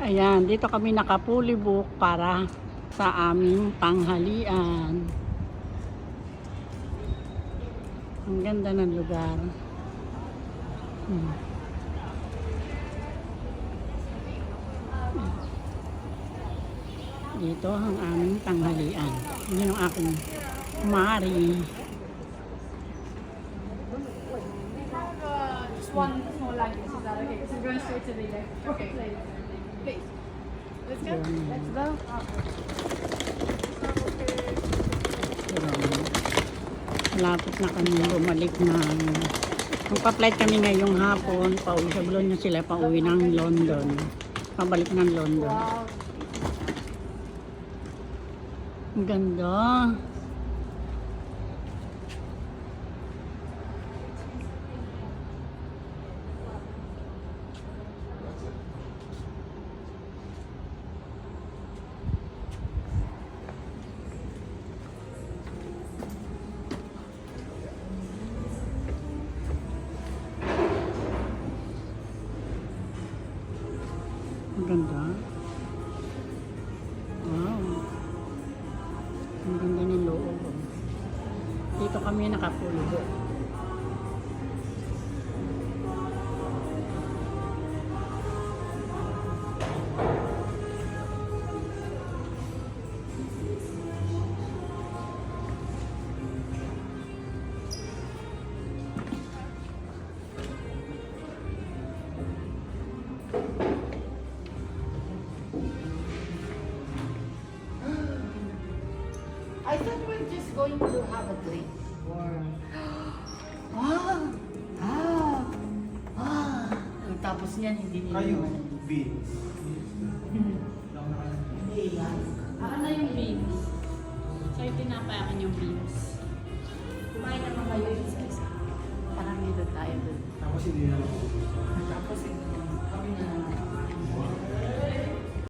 Ayan, dito kami nakapulibok para sa aming tanghalian. Ang ganda ng lugar. Hmm. Dito ang aming tanghalian. Yun ang aking Mari. Just one small that okay? So we're going straight to the left. Okay. Please. Let's go. Let's go. Malapit na kami bumalik ng magpa-flight kami ngayong hapon. Pauwi sa Bologna sila pauwi ng London. Pabalik ng London. Ang ganda ang ganda. Wow. Ang ganda ng loob. Dito kami nakapulbo I thought we were just going to have a drink. Or... wow! Ah! Ah! Tapos niyan, hindi nila Kayo, naman. beans. Hindi yan. Ako na yung beans. So, yung tinapay akin yung beans. Kumain naman kayo isa-isa. Parang dito tayo dun. Tapos hindi na Tapos, kami na naman.